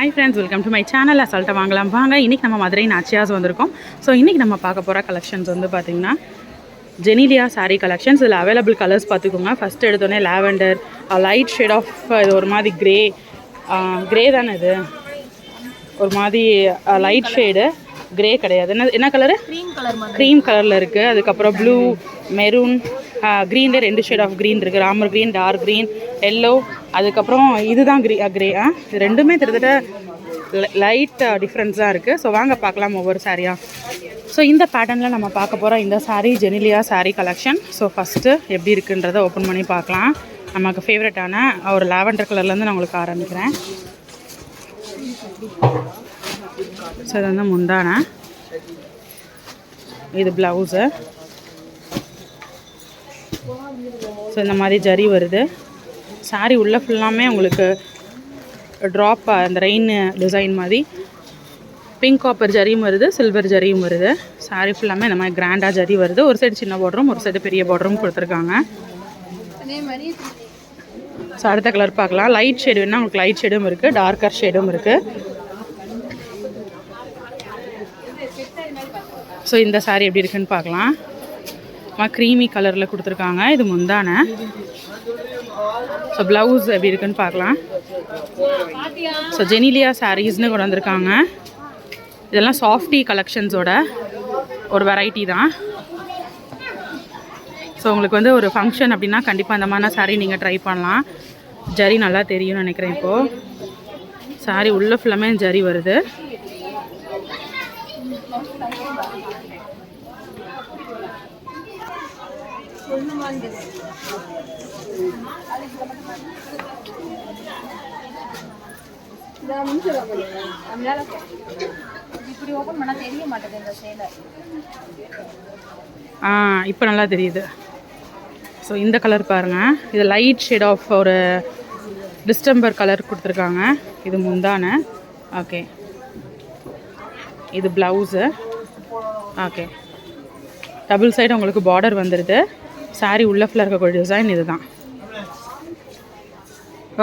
Hi friends welcome to my channel அசால்ட்டை வாங்கலாம். வாங்க இன்றைக்கி நம்ம மதுரை நாச்சியாஸ் வந்திருக்கோம். ஸோ இன்றைக்கி நம்ம பார்க்க போகிற கலெக்ஷன்ஸ் வந்து பார்த்திங்கன்னா ஜெனிலியா saree கலெக்ஷன்ஸ் இதில் அவைலபிள் கலர்ஸ் பார்த்துக்கோங்க. ஃபஸ்ட் எடுத்தோடனே லாவெண்டர் லைட் ஷேட் ஆஃப் இது ஒரு மாதிரி க்ரே க்ரே தானே இது? ஒரு மாதிரி லைட் ஷேடு க்ரே கிடையாது. என்ன என்ன கலரு க்ரீம் கலர் க்ரீம் கலரில் இருக்குது அதுக்கப்புறம் ப்ளூ மெரூன் க்ரீனில் ரெண்டு ஷேட் ஆஃப் க்ரீன் இருக்குது Ramar green dark green yellow அதுக்கப்புறம் இதுதான் க்ரீ க்ரே ஆ? இது ரெண்டுமே கிட்டத்தட்ட லைட் டிஃப்ரென்ஸ் தான் இருக்குது ஸோ வாங்க பார்க்கலாம் ஒவ்வொரு சாரியாக ஸோ இந்த பேட்டர்னில் நம்ம பார்க்க போகிறோம் இந்த sari Genelia sari collection so first எப்படி இருக்குன்றதை ஓப்பன் பண்ணி பார்க்கலாம். நமக்கு ஃபேவரட்டான ஒரு லாவெண்டர் கலர்லேருந்து நான் உங்களுக்கு ஆரம்பிக்கிறேன். ஸோ இது வந்து முந்தான. இது ப்ளவுஸு ஸோ இந்த மாதிரி ஜரி வருது. Saree உள்ளே ஃபுல்லாமே உங்களுக்கு ட்ராப் அந்த ரெயின் டிசைன் மாதிரி பிங்க் காப்பர் ஜரியும் வருது சில்வர் ஜரியும் வருது. Saree ஃபுல்லாமே இந்த மாதிரி கிராண்டாக ஜரி வருது. ஒரு சைடு சின்ன பார்டரும் ஒரு சைடு பெரிய பார்டரும் கொடுத்துருக்காங்க. அதே மாதிரி ஸோ அடுத்த கலர் பார்க்கலாம். லைட் ஷேடு வேணால் உங்களுக்கு லைட் ஷேடும் இருக்குது டார்க்கர் ஷேடும் இருக்குது ஸோ இந்த saree எப்படி இருக்குன்னு பார்க்கலாம். க்ரீமி கலரில் கொடுத்துருக்காங்க. இது முந்தான. ஸோ ப்ளவுஸ் எப்படி இருக்குன்னு பார்க்கலாம். ஸோ ஜெனிலியா சாரீஸ்னு கொண்டு வந்திருக்காங்க. இதெல்லாம் சாஃப்டி கலெக்ஷன்ஸோட ஒரு வெரைட்டி தான். ஸோ உங்களுக்கு வந்து ஒரு ஃபங்க்ஷன் அப்படின்னா கண்டிப்பாக அந்த மாதிரி சாரீ நீங்கள் ட்ரை பண்ணலாம். ஜரி நல்லா தெரியும்னு நினைக்கிறேன் இப்போது saree உள்ள ஃபுல்லாமே ஜரி வருது. இப்படி ஓப்பன் தெரிய இந்த சேலை ஆ இப்போ நல்லா தெரியுது. ஸோ இந்த கலர் பாருங்கள் இது லைட் ஷேட் ஆஃப் ஒரு டிஸ்டம்பர் கலர் கொடுத்துருக்காங்க. இது முந்தான. ஓகே இது ப்ளவுஸு ஓகே டபுள் சைடு உங்களுக்கு பார்டர் வந்துடுது சாரி உள்ள ஃபுல்லாக இருக்கக்கூடிய டிசைன் இதுதான்.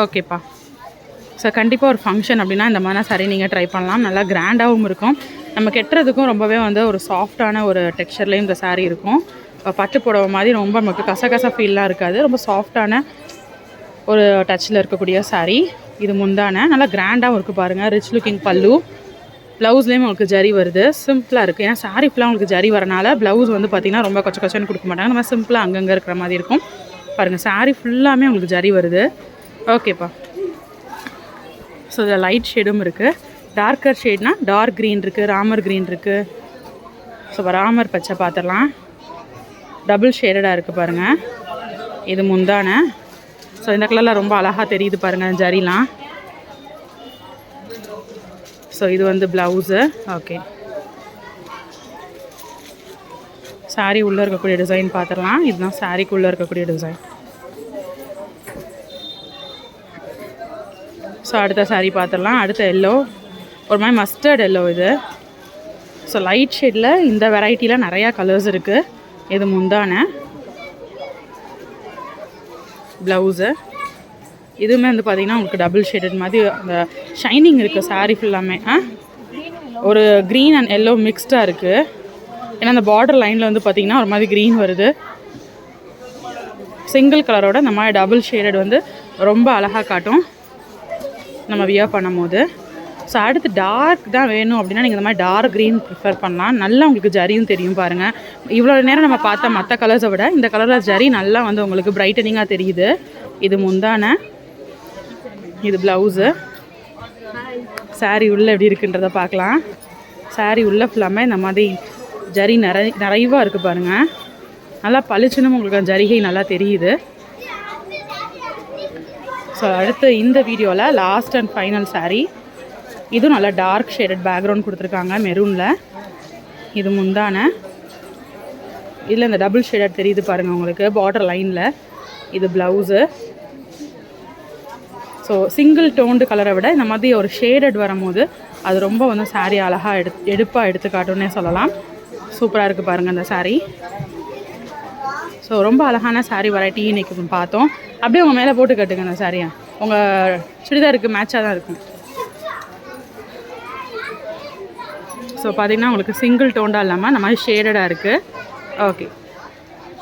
ஓகேப்பா ஸோ கண்டிப்பாக ஒரு ஃபங்க்ஷன் அப்படின்னா இந்த மாதிரினா saree நீங்கள் ட்ரை பண்ணலாம். நல்லா கிராண்டாகவும் இருக்கும். நம்ம கெட்டுறதுக்கும் ரொம்பவே வந்து ஒரு சாஃப்டான ஒரு டெக்ஸ்சர்லேயும் இந்த saree இருக்கும். பட்டு புடவை மாதிரி ரொம்ப நமக்கு கசகச ஃபீல்லாம் இருக்காது. ரொம்ப சாஃப்டான ஒரு டச்சில் இருக்கக்கூடிய saree. இது முந்தான. நல்லா கிராண்டாகவும் இருக்குது பாருங்கள் ரிச் லுக்கிங் பல்லு. ப்ளவுஸ்லேயும் உங்களுக்கு ஜரி வருது. சிம்பிளாக இருக்குது ஏன்னா saree ஃபுல்லாக உங்களுக்கு ஜரி வரனால ப்ளவுஸ் வந்து பார்த்திங்கன்னா ரொம்ப கொச்ச கொச்சன்னு கொடுக்க மாட்டாங்க. நம்ம சிம்பிளாக அங்கங்கே இருக்கிற மாதிரி இருக்கும். பாருங்கள் saree ஃபுல்லாமே உங்களுக்கு ஜரி வருது. ஓகேப்பா ஸோ இதில் லைட் ஷேடும் இருக்குது டார்க்கர் ஷேட்னா டார்க் க்ரீன் இருக்குது ராமர் க்ரீன் இருக்குது ஸோ ராமர் பச்சை பார்த்துடலாம் டபுள் ஷேடடாக இருக்குது பாருங்கள் இது முந்தான. ஸோ இந்த கலரில் ரொம்ப அழகாக தெரியுது பாருங்கள் ஜரிலாம். ஸோ இது வந்து ப்ளவுஸு ஓகே saree உள்ளே இருக்கக்கூடிய டிசைன் பார்த்துடலாம் இதுதான் சாரீக்குள்ளே இருக்கக்கூடிய டிசைன் ஸோ அடுத்த saree பார்த்துடலாம் அடுத்த எல்லோ ஒரு மாதிரி மஸ்டர்ட் எல்லோ இது. ஸோ லைட் ஷேடில் இந்த வெரைட்டியில் நிறையா கலர்ஸ் இருக்குது இது முந்தான. ப்ளவுஸு இதுவுமே வந்து பார்த்திங்கன்னா உங்களுக்கு டபுள் ஷேடட் மாதிரி அந்த ஷைனிங் இருக்குது saree ஃபுல்லாமே ஆ? ஒரு க்ரீன் அண்ட் எல்லோ மிக்ஸ்டாக இருக்குது ஏன்னா அந்த பார்டர் லைனில் வந்து பார்த்திங்கன்னா ஒரு மாதிரி க்ரீன் வருது. சிங்கிள் கலரோட இந்த மாதிரி டபுள் ஷேடட் வந்து ரொம்ப அழகாக காட்டும். நம்ம வியர் பண்ணும்போது. ஸோ அடுத்து டார்க் தான் வேணும் அப்படின்னா நீங்கள் இந்த மாதிரி டார்க் க்ரீன் ப்ரிஃபர் பண்ணலாம். நல்லா உங்களுக்கு ஜரியும் தெரியும் பாருங்கள் இவ்வளோ நேரம் நம்ம பார்த்த மற்ற கலர்ஸை விட இந்த கலரில் ஜரி நல்லா வந்து உங்களுக்கு பிரைட்டனிங்காக தெரியுது. இது முந்தான. இது ப்ளவுஸு. saree உள்ளே எப்படி இருக்குன்றதை பார்க்கலாம். saree உள்ளே ஃபுல்லாமே இந்த மாதிரி ஜரி நிறை நிறைவாக இருக்குது பாருங்கள் நல்லா பளிச்சுன்னு உங்களுக்கு அந்த ஜரிகை நல்லா தெரியுது. ஸோ அடுத்து இந்த வீடியோவில் லாஸ்ட் அண்ட் ஃபைனல் saree. இதுவும் நல்லா டார்க் ஷேடட் பேக்ரவுண்ட் கொடுத்துருக்காங்க மெரூனில் இது முந்தான. இதில் இந்த டபுள் ஷேடட் தெரியுது பாருங்கள் உங்களுக்கு பார்டர் லைனில் இது ப்ளவுஸு ஸோ சிங்கிள் டோன்டு கலரை விட இந்த மாதிரி ஒரு ஷேடட் வரும்போது அது ரொம்ப வந்து சாரீ அழகாக எடு எடுப்பாக எடுத்துக்காட்டுன்னே சொல்லலாம். சூப்பராக இருக்குது பாருங்கள் அந்த சாரீ ஸோ ரொம்ப அழகான சாரீ வெரைட்டி இன்றைக்கி பார்த்தோம். அப்படியே உங்கள் மேலே போட்டு கட்டுங்க அந்த சாரியை உங்கள் சுடிதாருக்கு மேட்சாக தான் இருக்கும். ஸோ பார்த்திங்கன்னா உங்களுக்கு சிங்கிள் டோண்டாக இல்லாமல் அந்த மாதிரி ஷேடடாக இருக்குது ஓகே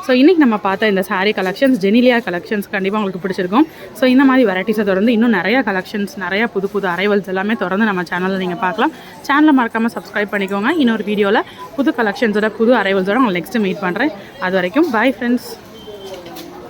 ஸோ இன்றைக்கி நம்ம பார்த்த இந்த சாரீ கலெக்ஷன்ஸ் ஜெனிலியா கலெக்ஷன்ஸ் கண்டிப்பாக உங்களுக்கு பிடிச்சிருக்கும். ஸோ இந்த மாதிரி வெரைட்டிஸை தொடர்ந்து இன்னும் நிறையா கலெக்ஷன்ஸ் நிறையா புது புது அரைவல்ஸ் எல்லாமே தொடர்ந்து நம்ம சேனலில் நீங்கள் பார்க்கலாம். சேனலை மறக்காமல் சப்ஸ்கிரைப் பண்ணிக்கோங்க. இன்னொரு வீடியோவில் புது கலெக்ஷன்ஸோட புது அரைவல்ஸோட உங்களுக்கு நெக்ஸ்ட்டு மீட் பண்ணுறேன் அது வரைக்கும் பை ஃப்ரெண்ட்ஸ்